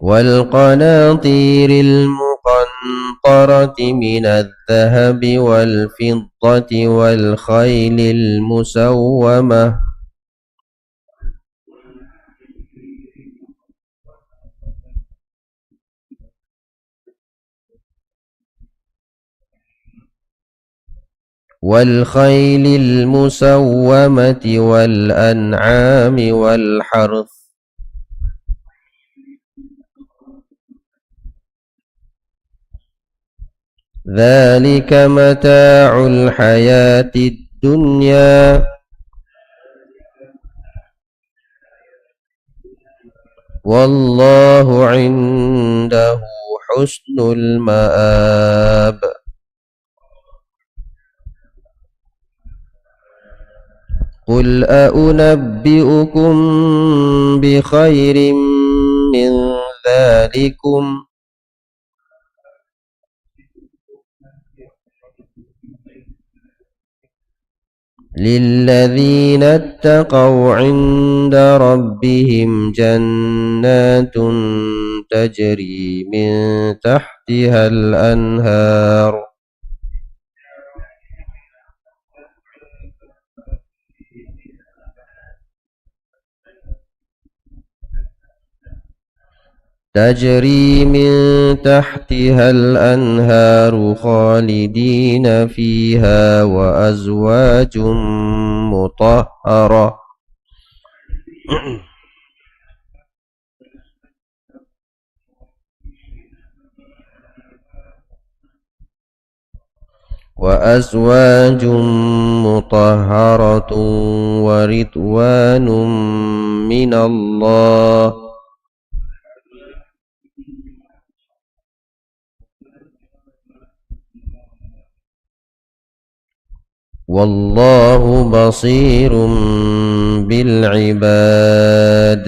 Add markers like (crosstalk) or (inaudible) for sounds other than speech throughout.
والقناطير المقنطرة من الذهب والفضة والخيل المسومة. والخيل المسومة والأنعام والحرث ذلك متاع الحياة الدنيا. والله عنده حسن المآب. قل أنبئكم بخير من ذلكم؟ للذين اتقوا عند ربهم جنات تجري من تحتها الأنهار تجري من تحتها الأنهار خالدين فيها وأزواج مطهرة. وأزواج مطهرة ورضوان من الله والله بصير بالعباد.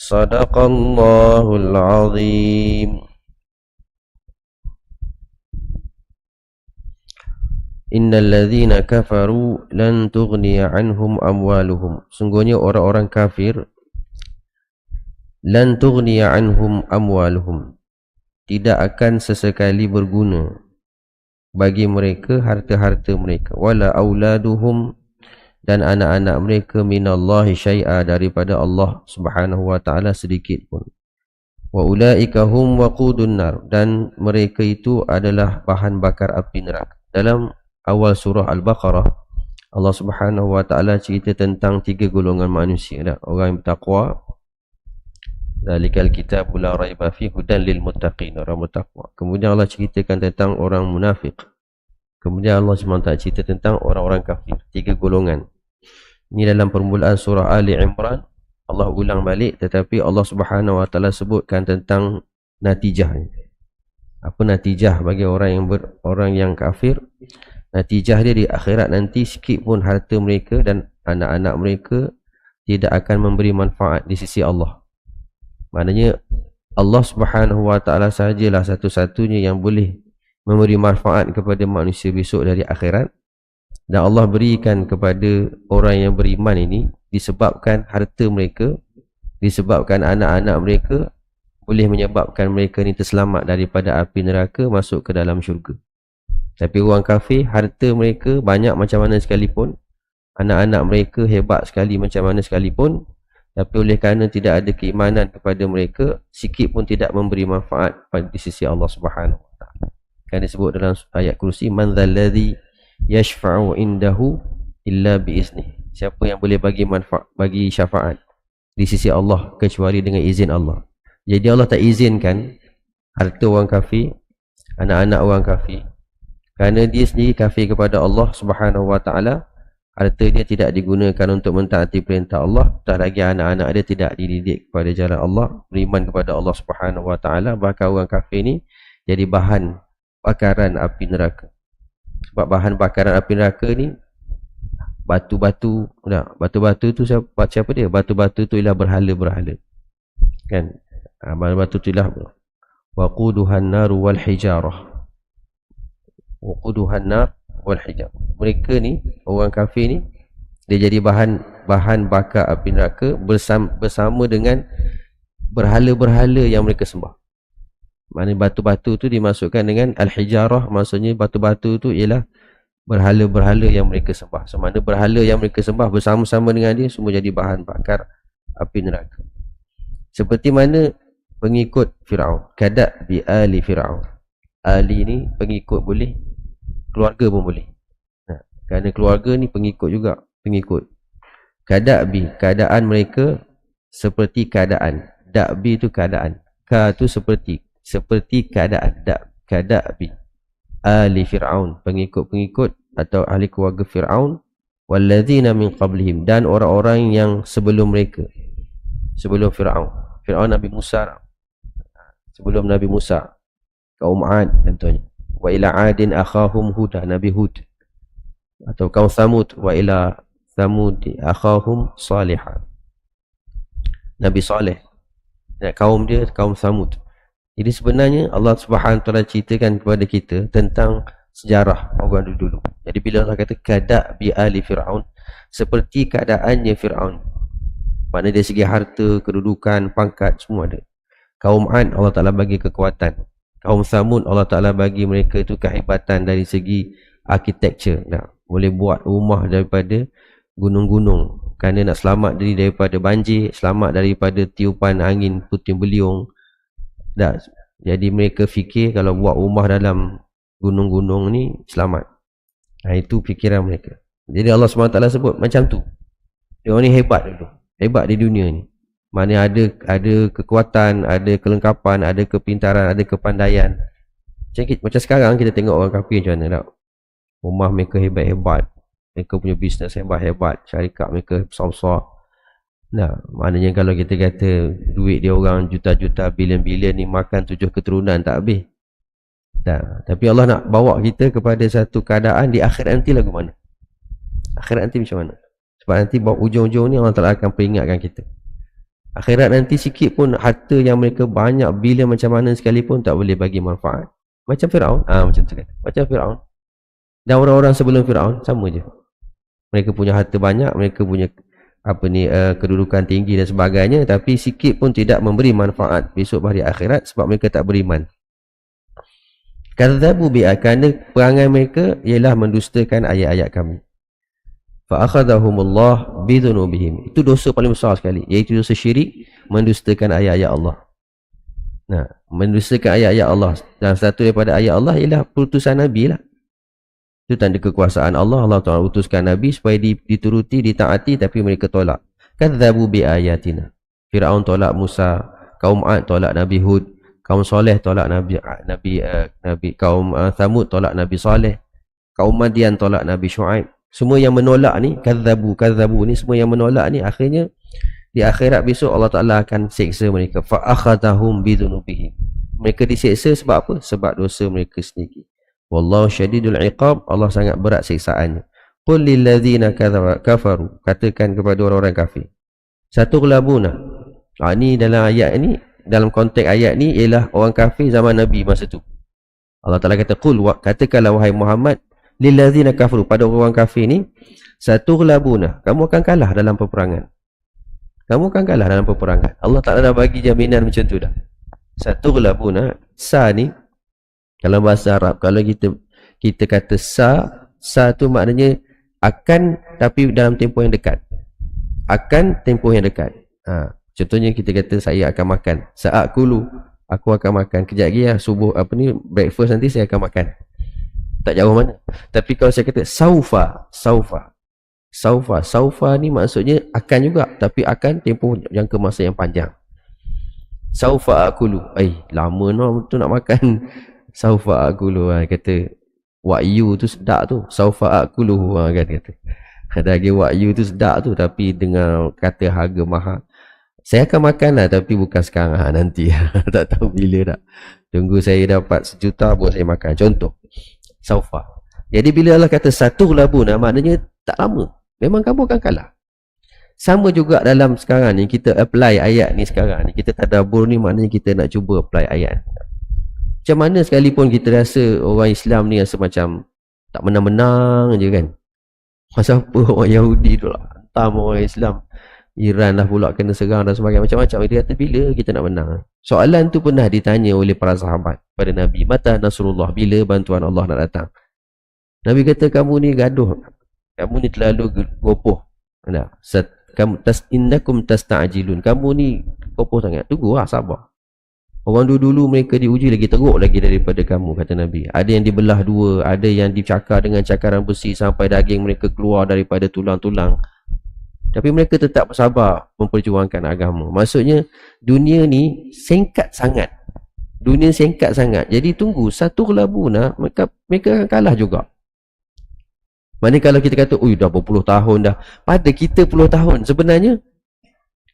صدق الله العظيم. إن الذين كفروا لن تغني عنهم أموالهم. Sungguhnya orang-orang kafir لن تغني عنهم أموالهم. Tidak akan sesekali berguna bagi mereka harta-harta mereka. Wala auladuhum dan anak-anak mereka minallahi syai'a daripada Allah Subhanahu wa taala sedikit pun. Wa ulaika hum waqudun nar. Dan mereka itu adalah bahan bakar api neraka. Dalam awal surah al-baqarah Allah Subhanahu wa taala cerita tentang tiga golongan manusia. Orang yang bertakwa Zalikal kitab la raiba fi hudan lil muttaqin orang bertakwa. Kemudian Allah ceritakan tentang orang munafik. Kemudian Allah SWT cerita tentang orang-orang kafir. Tiga golongan. Ini dalam permulaan surah Ali Imran. Allah ulang balik tetapi Allah Subhanahu Wa Taala sebutkan tentang natijah. Apa natijah bagi orang yang ber, orang yang kafir? Natijah dia di akhirat nanti sikit pun harta mereka dan anak-anak mereka tidak akan memberi manfaat di sisi Allah. Maknanya Allah Subhanahu Wa Taala sajalah satu-satunya yang boleh memberi manfaat kepada manusia besok dari akhirat. Dan Allah berikan kepada orang yang beriman ini disebabkan harta mereka disebabkan anak-anak mereka boleh menyebabkan mereka ini terselamat daripada api neraka masuk ke dalam syurga. Tapi orang kafir harta mereka banyak macam mana sekalipun anak-anak mereka hebat sekali macam mana sekalipun tapi oleh kerana tidak ada keimanan kepada mereka sikit pun tidak memberi manfaat di sisi Allah Subhanahu wa taala. Kan disebut dalam ayat kursi man dzalladzi yashfa'u indahu illa biizni siapa yang boleh bagi manfaat bagi syafaat di sisi Allah kecuali dengan izin Allah. Jadi Allah tak izinkan harta orang kafir anak-anak orang kafir. Kerana dia sendiri kafir kepada Allah Subhanahu wa taala harta dia tidak digunakan untuk mentaati perintah Allah. Tak lagi anak-anak dia tidak dididik kepada jalan Allah beriman kepada Allah Subhanahu Wa Taala. Bahkan orang kafir ni jadi bahan bakaran api neraka. Sebab bahan bakaran api neraka ni batu-batu nak batu-batu tu siapa, siapa dia? Batu-batu tu ialah berhala-berhala. Kan? Ha, batu-batu tu ialah waquduhan nar wal hijarah. Waquduhan nar wal hijab. Mereka ni orang kafir ni dia jadi bahan bahan bakar api neraka bersama, bersama dengan berhala-berhala yang mereka sembah. Mana batu-batu tu dimasukkan dengan al-hijarah maksudnya batu-batu tu ialah berhala-berhala yang mereka sembah. So mana berhala yang mereka sembah bersama-sama dengan dia semua jadi bahan bakar api neraka. Seperti mana pengikut Fir'aun? Kadak bi ali Fir'aun. Ali ni pengikut boleh keluarga pun boleh. Nah, kerana keluarga ni pengikut juga pengikut. Kadakbi keadaan mereka seperti keadaan. Dakbi tu keadaan. Ka tu seperti seperti keadaan. Dak kadakbi ali fir'aun pengikut-pengikut atau ahli keluarga fir'aun walladzina min qablihim dan orang-orang yang sebelum mereka sebelum fir'aun. Fir'aun nabi Musa. Sebelum nabi Musa. Kaum Ad contohnya wa ila adin akhahum huda nabi hud atau kaum samud wa ila Thamud akhahum salihah. Nabi Saleh dan kaum dia kaum Thamud. Jadi sebenarnya Allah Subhanahu taala ceritakan kepada kita tentang sejarah orang dulu. Jadi bila Allah kata kadak bi ali fir'aun seperti keadaannya Firaun. Mana dari segi harta, kedudukan, pangkat semua ada. Kaum Ad Allah Taala bagi kekuatan. Kaum Thamud Allah Taala bagi mereka itu kehebatan dari segi architecture. Nah, boleh buat rumah daripada gunung-gunung. Kerana nak selamat diri daripada banjir selamat daripada tiupan angin puting beliung. Dah jadi mereka fikir kalau buat rumah dalam gunung-gunung ni selamat. Ha, itu fikiran mereka. Jadi Allah SWT sebut macam tu. Dia ni hebat dulu hebat di dunia ni mana ada ada kekuatan ada kelengkapan ada kepintaran ada kepandaian. Macam, macam sekarang kita tengok orang kafir macam mana tak? Rumah mereka hebat-hebat. Mereka punya bisnes hebat-hebat. Syarikat mereka besar-besar. Nah maknanya kalau kita kata duit dia orang juta-juta bilion-bilion ni makan tujuh keturunan tak habis. Nah, tapi Allah nak bawa kita kepada satu keadaan di akhirat nanti lagu mana? Akhirat nanti macam mana? Sebab nanti bawa ujung-ujung ni Allah Ta'ala akan peringatkan kita akhirat nanti sikit pun harta yang mereka banyak bilion macam mana sekalipun tak boleh bagi manfaat. Macam Fir'aun. Ah macam tu kan. Macam Fir'aun. Dan orang-orang sebelum Fir'aun sama je. Mereka punya harta banyak mereka punya apa ni uh, kedudukan tinggi dan sebagainya tapi sikit pun tidak memberi manfaat besok hari akhirat sebab mereka tak beriman. Kadzabu bi kerana perangai mereka ialah mendustakan ayat-ayat kami fa akhadhahumullah bidhunubihim itu dosa paling besar sekali iaitu dosa syirik mendustakan ayat-ayat Allah nah mendustakan ayat-ayat Allah dan satu daripada ayat Allah ialah putusan nabi lah itu tanda kekuasaan Allah. Allah Ta'ala utuskan Nabi supaya dituruti, ditaati tapi mereka tolak. Kadzabu bi ayatina. Firaun tolak Musa, kaum Ad tolak Nabi Hud, kaum Soleh tolak Nabi Nabi uh, Nabi kaum uh, Thamud tolak Nabi Saleh, kaum Madian tolak Nabi Shu'aib. Semua yang menolak ni, kadzabu, kadzabu ni semua yang menolak ni akhirnya di akhirat besok Allah Taala akan seksa mereka. Fa akhadhahum bi Mereka diseksa sebab apa? Sebab dosa mereka sendiri. Wallahu syadidul iqab. Allah sangat berat siksaannya. Qul lilladzina kafaru. Katakan kepada orang-orang kafir. Satu kelabuna. Ha, Ini dalam ayat ini Dalam konteks ayat ni Ialah orang kafir zaman Nabi masa tu. Allah Ta'ala kata Qul katakanlah wahai Muhammad Lilladzina kafaru Pada orang kafir ni Satu kelabuna Kamu akan kalah dalam peperangan. Kamu akan kalah dalam peperangan. Allah Ta'ala dah bagi jaminan macam tu dah. Satu kelabuna Sa ni kalau bahasa Arab kalau kita kita kata sa sa tu maknanya akan tapi dalam tempoh yang dekat. Akan tempoh yang dekat. Ha. contohnya kita kata saya akan makan. Saat kulu aku akan makan. Kejap lagi lah subuh apa ni breakfast nanti saya akan makan tak jauh mana. Tapi kalau saya kata saufa saufa. Saufa saufa ni maksudnya akan juga tapi akan tempoh jangka masa yang panjang. Saufa akulu. Eh lama no tu nak makan. (laughs) Saufa akulu ha, kata. Wahyu tu sedap tu. Saufa akulu ha, kan kata. (laughs) Lagi wahyu tu sedap tu tapi dengan kata harga mahal. Saya akan makan lah tapi bukan sekarang. Ha, nanti. (laughs) Tak tahu bila tak tunggu saya dapat sejuta buat saya makan. Contoh saufa jadi bila Allah kata satu labu nah, maknanya tak lama. Memang kamu akan kalah. Sama juga dalam sekarang ni kita apply ayat ni sekarang ni. Kita tadabur ni maknanya kita nak cuba apply ayat. Macam mana sekalipun kita rasa orang Islam ni rasa macam tak menang-menang je kan. Masa apa (laughs) orang Yahudi tu lah? Hantar orang Islam. Iran dah pula kena serang dan sebagainya. Macam-macam. Dia kata bila kita nak menang Soalan tu pernah ditanya oleh para sahabat Pada Nabi Mata Nasrullah Bila bantuan Allah nak datang Nabi kata kamu ni gaduh Kamu ni terlalu gopoh Nah, set, kamu tas innakum tasta'jilun. Kamu ni gopoh sangat. Tunggulah sabar. Orang dulu-dulu mereka diuji lagi teruk lagi daripada kamu kata Nabi. Ada yang dibelah dua, ada yang dicakar dengan cakaran besi sampai daging mereka keluar daripada tulang-tulang. Tapi mereka tetap bersabar memperjuangkan agama. Maksudnya dunia ni singkat sangat. Dunia singkat sangat. Jadi tunggu satu labu nak mereka mereka akan kalah juga. Mana kalau kita kata, ui dah berpuluh tahun dah. Pada kita puluh tahun sebenarnya.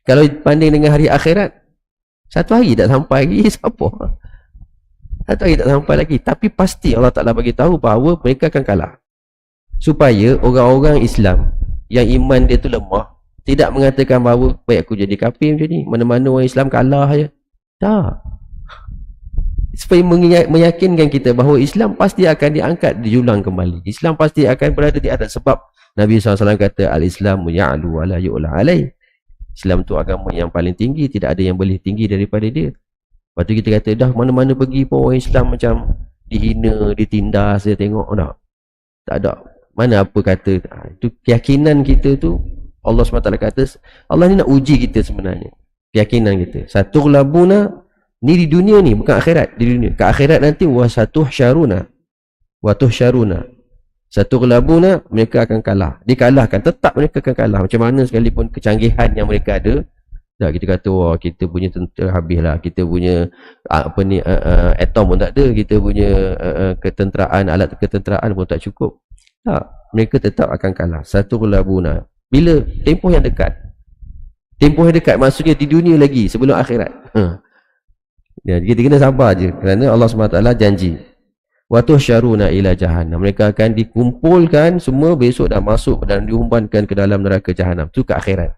Kalau banding dengan hari akhirat. Satu hari tak sampai lagi. (laughs) Siapa? Satu hari tak sampai lagi. Tapi pasti Allah Ta'ala bagi tahu bahawa mereka akan kalah. Supaya orang-orang Islam yang iman dia tu lemah. Tidak mengatakan bahawa baik aku jadi kafir macam ni. Mana-mana orang Islam kalah je. Tak. Supaya meyakinkan kita bahawa Islam pasti akan diangkat diulang kembali. Islam pasti akan berada di atas sebab Nabi SAW kata al-Islam ya'lu wa la yu'la alai Islam tu agama yang paling tinggi. Tidak ada yang boleh tinggi daripada dia. Lepas tu kita kata dah mana-mana pergi pun orang Islam macam dihina, ditindas dia tengok tak tak ada mana apa kata ha, itu keyakinan kita tu Allah SWT kata Allah ni nak uji kita sebenarnya. Keyakinan kita. Satu labuna ni di dunia ni bukan akhirat di dunia. Ke akhirat nanti wa satu syaruna wa syaruna satu labuna mereka akan kalah. Dikalahkan tetap mereka akan kalah. Macam mana sekalipun kecanggihan yang mereka ada dah kita kata wah kita punya tentera habislah kita punya apa ni uh, uh, atom pun tak ada. Kita punya uh, uh, ketenteraan alat ketenteraan pun tak cukup tak, mereka tetap akan kalah. Satu kelabuna. Bila tempoh yang dekat. Tempoh yang dekat maksudnya di dunia lagi sebelum akhirat. Ha. Ya, kita kena sabar je kerana Allah SWT janji. Watuh syaruna ila jahannam. Mereka akan dikumpulkan semua besok dah masuk dan diumpankan ke dalam neraka jahannam. Itu ke akhirat.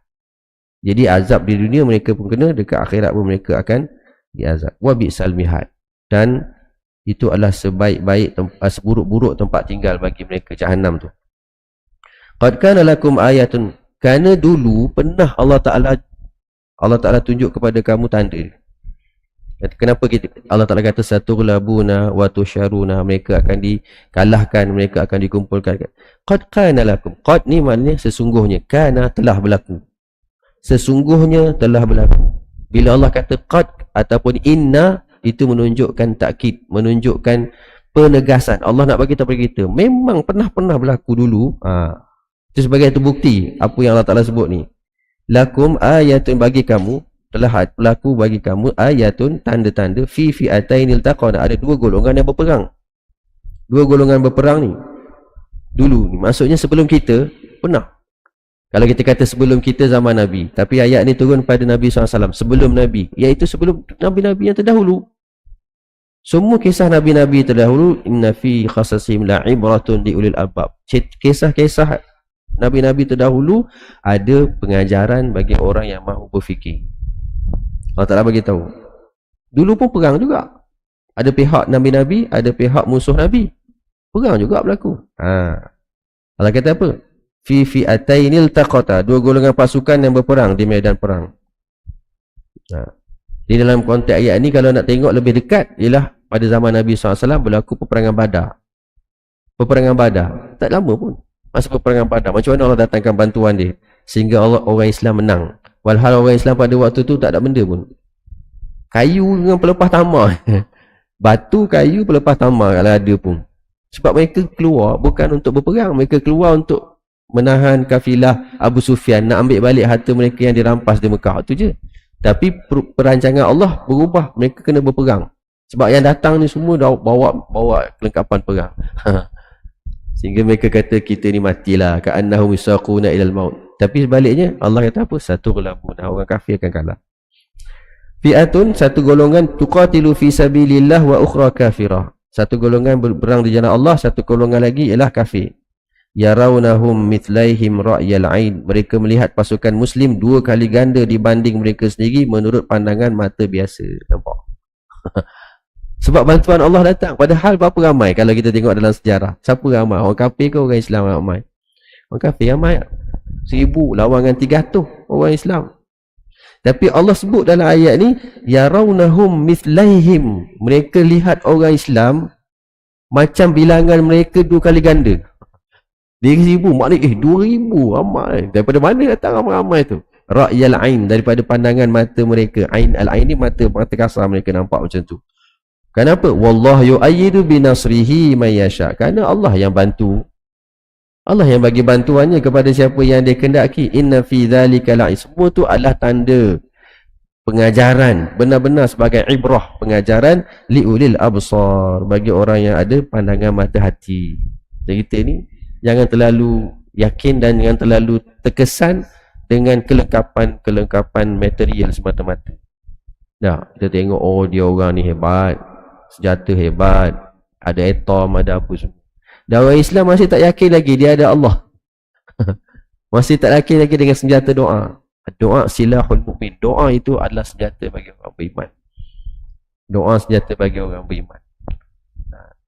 Jadi azab di dunia mereka pun kena, dekat akhirat pun mereka akan diazab. Wabi salmihat. Dan itu adalah sebaik-baik tempat seburuk-buruk tempat tinggal bagi mereka jahanam tu. Qad kana lakum ayatun kana dulu pernah Allah Taala Allah Taala tunjuk kepada kamu tanda. Kenapa kita Allah Taala kata satu labuna wa tusyaruna mereka akan dikalahkan mereka akan dikumpulkan. Qad kana lakum qad ni maknanya sesungguhnya kana telah berlaku. Sesungguhnya telah berlaku. Bila Allah kata qad ataupun inna itu menunjukkan takkid menunjukkan penegasan. Allah nak bagi tahu kepada kita memang pernah-pernah berlaku dulu ha. itu sebagai itu bukti apa yang Allah Ta'ala sebut ni. Lakum ayatun bagi kamu telah berlaku bagi kamu ayatun tanda-tanda fi fi atainil taqana ada dua golongan yang berperang. Dua golongan berperang ni dulu ni. Maksudnya sebelum kita pernah. Kalau kita kata sebelum kita zaman Nabi Tapi ayat ni turun pada Nabi SAW Sebelum Nabi Iaitu sebelum Nabi-Nabi yang terdahulu semua kisah Nabi-Nabi terdahulu inna fi khasasim la ibratun li ulil albab. Kisah-kisah Nabi-Nabi terdahulu ada pengajaran bagi orang yang mahu berfikir. Allah Taala bagi tahu. Dulu pun perang juga. Ada pihak Nabi-Nabi, ada pihak musuh Nabi. Perang juga berlaku. Ha. Allah kata apa? Fi fi atainil taqata, dua golongan pasukan yang berperang di medan perang. Ha. Di dalam konteks ayat ni kalau nak tengok lebih dekat ialah pada zaman Nabi SAW berlaku peperangan badar. Peperangan badar. Tak lama pun. Masa peperangan badar. Macam mana Allah datangkan bantuan dia. Sehingga Allah, orang Islam menang. Walhal orang Islam pada waktu tu tak ada benda pun. Kayu dengan pelepah tamar. (laughs) Batu, kayu, pelepah tamar kalau ada pun. Sebab mereka keluar bukan untuk berperang. Mereka keluar untuk menahan kafilah Abu Sufyan. Nak ambil balik harta mereka yang dirampas di Mekah. Itu je. Tapi perancangan Allah berubah, mereka kena berperang. Sebab yang datang ni semua dah bawa bawa kelengkapan perang. (laughs) Sehingga mereka kata kita ni matilah ka'annahum yusaquna ilal maut. Tapi sebaliknya Allah kata apa? Satu gelabun orang kafir akan kalah. Fi'atun satu golongan tuqatilu fi sabilillah wa ukhra kafirah. Satu golongan berperang di jalan Allah, satu golongan lagi ialah kafir yarawnahum mithlaihim ra'yal ain. Mereka melihat pasukan muslim dua kali ganda dibanding mereka sendiri menurut pandangan mata biasa. Nampak? (laughs) Sebab bantuan Allah datang. Padahal berapa ramai kalau kita tengok dalam sejarah? Siapa ramai? Orang kafir ke orang Islam ramai? Orang kafir ramai. Seribu lawan dengan tiga ratus orang Islam. Tapi Allah sebut dalam ayat ni yarawnahum mithlaihim. Mereka lihat orang Islam macam bilangan mereka dua kali ganda dia seribu maknanya eh dua ribu ramai daripada mana datang ramai-ramai tu ra'yal ain daripada pandangan mata mereka ain al-ain ni mata mata kasar mereka nampak macam tu kenapa wallahu yu'ayyidu binasrihi may yasha kerana Allah yang bantu Allah yang bagi bantuannya kepada siapa yang dia kendaki. Inna fi dhalika la'i. Semua tu adalah tanda pengajaran. Benar-benar sebagai ibrah pengajaran li'ulil absar. Bagi orang yang ada pandangan mata hati. Kita ni jangan terlalu yakin dan jangan terlalu terkesan dengan kelengkapan-kelengkapan material semata-mata. Dah, kita tengok oh dia orang ni hebat. Senjata hebat. Ada atom, ada apa semua. Dan orang Islam masih tak yakin lagi dia ada Allah. (laughs) masih tak yakin lagi dengan senjata doa. Doa silahul mu'min. Doa itu adalah senjata bagi orang beriman. Doa senjata bagi orang beriman.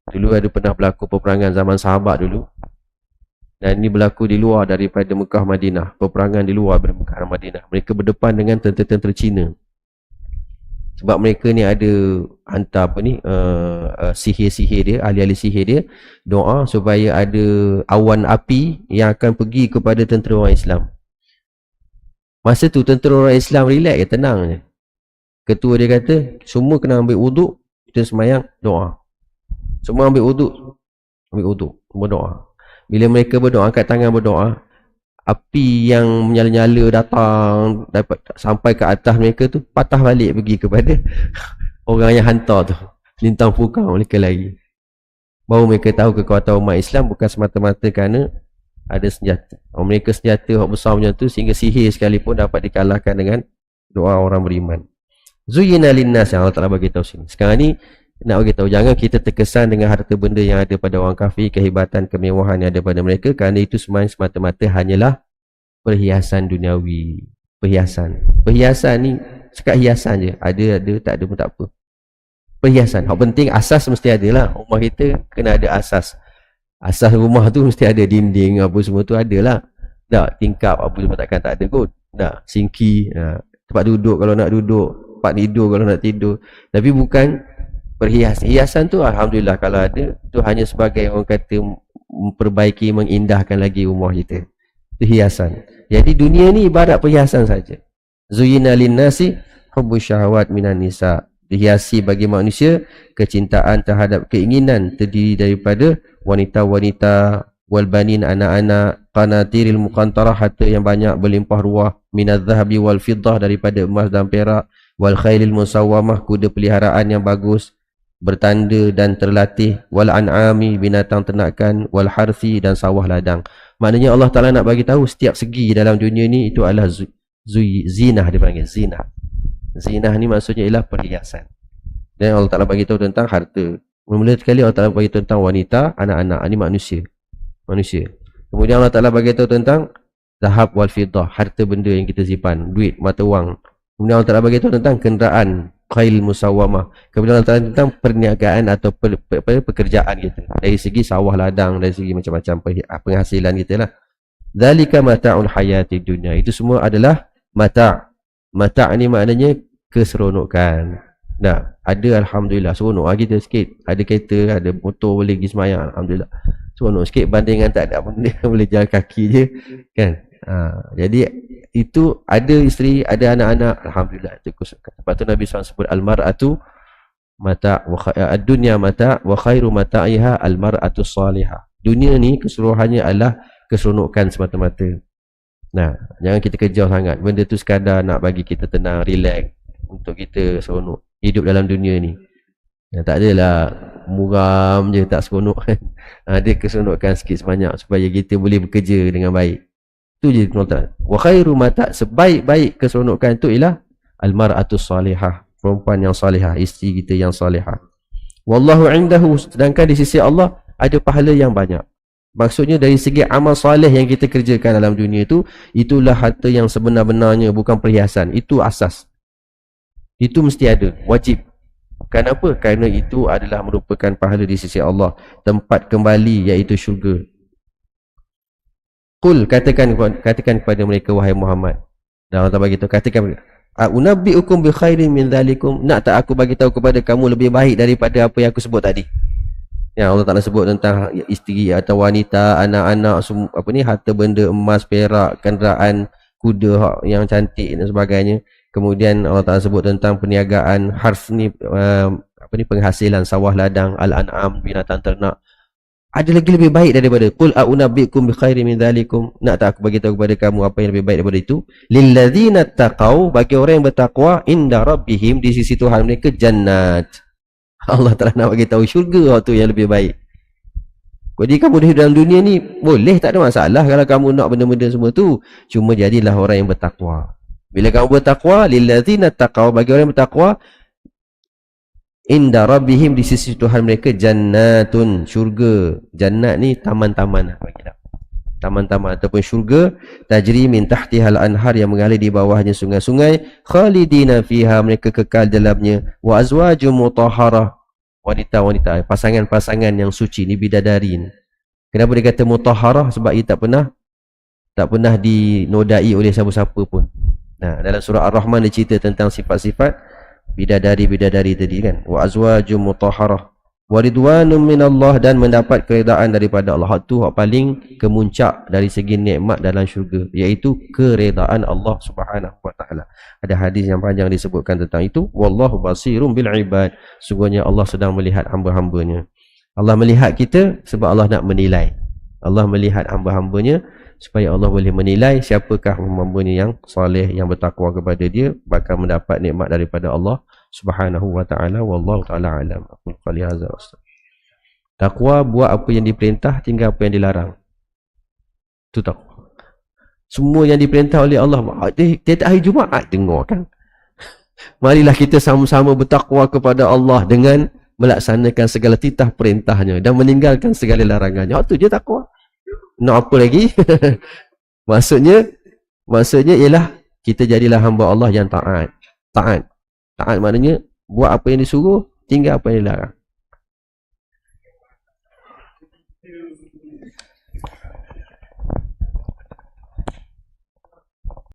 Dulu ada pernah berlaku peperangan zaman sahabat dulu. Dan ini berlaku di luar daripada Mekah Madinah. Peperangan di luar daripada Mekah Madinah. Mereka berdepan dengan tentera-tentera Cina. Sebab mereka ni ada hantar apa ni uh, uh, sihir-sihir dia ahli-ahli sihir dia doa supaya ada awan api yang akan pergi kepada tentera orang Islam. Masa tu tentera orang Islam relax ya tenang je. Ketua dia kata semua kena ambil wuduk kita semayang doa. Semua ambil wuduk. Ambil wuduk berdoa bila mereka berdoa angkat tangan berdoa api yang menyala-nyala datang dapat sampai ke atas mereka tu patah balik pergi kepada (laughs) orang yang hantar tu. Lintang pukau mereka lagi. Baru mereka tahu kekuatan umat Islam bukan semata-mata kerana ada senjata. Orang mereka senjata yang besar macam tu sehingga sihir sekalipun dapat dikalahkan dengan doa orang beriman. Zuyina linnas yang Allah Ta'ala bagi tahu sini sekarang ni nak bagi tahu jangan kita terkesan dengan harta benda yang ada pada orang kafir kehebatan kemewahan yang ada pada mereka. Kerana itu semua semata-mata hanyalah perhiasan duniawi. Perhiasan. Perhiasan ni sekat hiasan je. Ada ada tak ada pun tak apa. Perhiasan. Yang penting asas mesti ada lah. Rumah kita kena ada asas. Asas rumah tu mesti ada. Dinding apa semua tu ada lah. Tak tingkap apa semua takkan tak ada kot. Tak singki ha. tempat duduk kalau nak duduk tempat tidur kalau nak tidur. Tapi bukan perhiasan hiasan tu Alhamdulillah kalau ada tu hanya sebagai orang kata memperbaiki mengindahkan lagi rumah kita. Itu hiasan. Jadi dunia ni ibarat perhiasan saja. Zuyina linnasi hubbu syahwat minan nisa. Dihiasi bagi manusia kecintaan terhadap keinginan terdiri daripada wanita-wanita wal banin anak-anak qanatiril muqantarah harta yang banyak berlimpah ruah minaz zahabi wal fiddah daripada emas dan perak wal khailil musawwamah kuda peliharaan yang bagus bertanda dan terlatih wal an'ami binatang ternakan wal harfi dan sawah ladang. Maknanya Allah Taala nak bagi tahu setiap segi dalam dunia ni itu adalah zu, zinah dia panggil zinah. Zinah ni maksudnya ialah perhiasan. Dan Allah Taala bagi tahu tentang harta. Mula sekali Allah Taala bagi tahu tentang wanita anak-anak. Ini manusia. Manusia. Kemudian Allah Taala bagi tahu tentang zahab wal fiddah harta benda yang kita simpan duit mata wang. Kemudian Allah Taala bagi tahu tentang kenderaan khail musawamah kemudian tentang perniagaan atau per, per, per, pekerjaan kita. Dari segi sawah ladang dari segi macam-macam ah, penghasilan kita lah. Zalika mata'ul hayati dunia itu semua adalah mata' mata' ni maknanya keseronokan. Nah ada Alhamdulillah seronok lagi kita sikit. Ada kereta ada motor boleh pergi semayang Alhamdulillah. Seronok sikit bandingan tak ada benda (laughs) boleh jalan kaki je kan ha, jadi itu ada isteri, ada anak-anak, alhamdulillah itu kusukan. Lepas tu Nabi SAW sebut al-mar'atu mata wa ad-dunya mata wa khairu mata'iha al-mar'atu salihah. Dunia ni keseluruhannya adalah keseronokan semata-mata. Nah, jangan kita kejar sangat. Benda tu sekadar nak bagi kita tenang, relax untuk kita seronok hidup dalam dunia ni. Ya, tak adalah muram je tak seronok (laughs) kan. Ada keseronokan sikit sebanyak supaya kita boleh bekerja dengan baik. Itu je tuan-tuan. Wa khairu mata sebaik-baik keseronokan itu ialah al-mar'atus salihah, perempuan yang salihah, isteri kita yang salihah. Wallahu indahu sedangkan di sisi Allah ada pahala yang banyak. Maksudnya dari segi amal salih yang kita kerjakan dalam dunia itu itulah harta yang sebenar-benarnya bukan perhiasan. Itu asas. Itu mesti ada, wajib. Kenapa? Kerana itu adalah merupakan pahala di sisi Allah, tempat kembali iaitu syurga. Kul katakan katakan kepada mereka wahai Muhammad. Dan Allah bagi tahu katakan Unabbiukum bi khairin min dhalikum. Nak tak aku bagi tahu kepada kamu lebih baik daripada apa yang aku sebut tadi? Ya Allah Taala sebut tentang isteri atau wanita, anak-anak apa ni harta benda emas, perak, kenderaan, kuda yang cantik dan sebagainya. Kemudian Allah Taala sebut tentang perniagaan harf ni uh, apa ni penghasilan sawah ladang, al-an'am, binatang ternak ada lagi lebih baik daripada qul a'unabbiukum bi khairin min dzalikum. Nak tak aku bagi tahu kepada kamu apa yang lebih baik daripada itu? Lilladzina taqau bagi orang yang bertakwa inda rabbihim di sisi Tuhan mereka jannat. (laughs) Allah Taala nak bagi tahu syurga tu yang lebih baik. Jadi kamu di dalam dunia ni boleh tak ada masalah kalau kamu nak benda-benda semua tu? Cuma jadilah orang yang bertakwa. Bila kamu bertakwa lilladzina taqau bagi orang yang bertakwa Inda rabbihim di sisi Tuhan mereka jannatun syurga. Jannat ni taman-taman Taman-taman ataupun syurga tajri min tahtihal anhar yang mengalir di bawahnya sungai-sungai khalidina fiha mereka kekal dalamnya wa azwajum mutahharah wanita-wanita pasangan-pasangan yang suci ni bidadari ni. Kenapa dia kata mutahharah sebab ia tak pernah tak pernah dinodai oleh siapa-siapa pun. Nah, dalam surah Ar-Rahman dia cerita tentang sifat-sifat bidadari-bidadari tadi kan. Wa azwajum mutahharah. Wa ridwanun minallah dan mendapat keredaan daripada Allah. Tu hak paling kemuncak dari segi nikmat dalam syurga iaitu keredaan Allah Subhanahu wa taala. Ada hadis yang panjang disebutkan tentang itu. Wallahu basirum bil ibad. Sungguhnya Allah sedang melihat hamba-hambanya. Allah melihat kita sebab Allah nak menilai. Allah melihat hamba-hambanya supaya Allah boleh menilai siapakah hamba-hambanya yang soleh yang bertakwa kepada dia bakal mendapat nikmat daripada Allah Subhanahu wa taala. Wallahu taala alam. Aku qali hadza takwa buat apa yang diperintah tinggal apa yang dilarang. Itu takwa. Semua yang diperintah oleh Allah. Tiap hari Jumaat dengar kan? (laughs) Marilah kita sama-sama bertakwa kepada Allah dengan melaksanakan segala titah perintahnya dan meninggalkan segala larangannya. Itu je takwa nak apa lagi? (laughs) maksudnya maksudnya ialah kita jadilah hamba Allah yang taat. Taat. Taat maknanya buat apa yang disuruh, tinggal apa yang dilarang.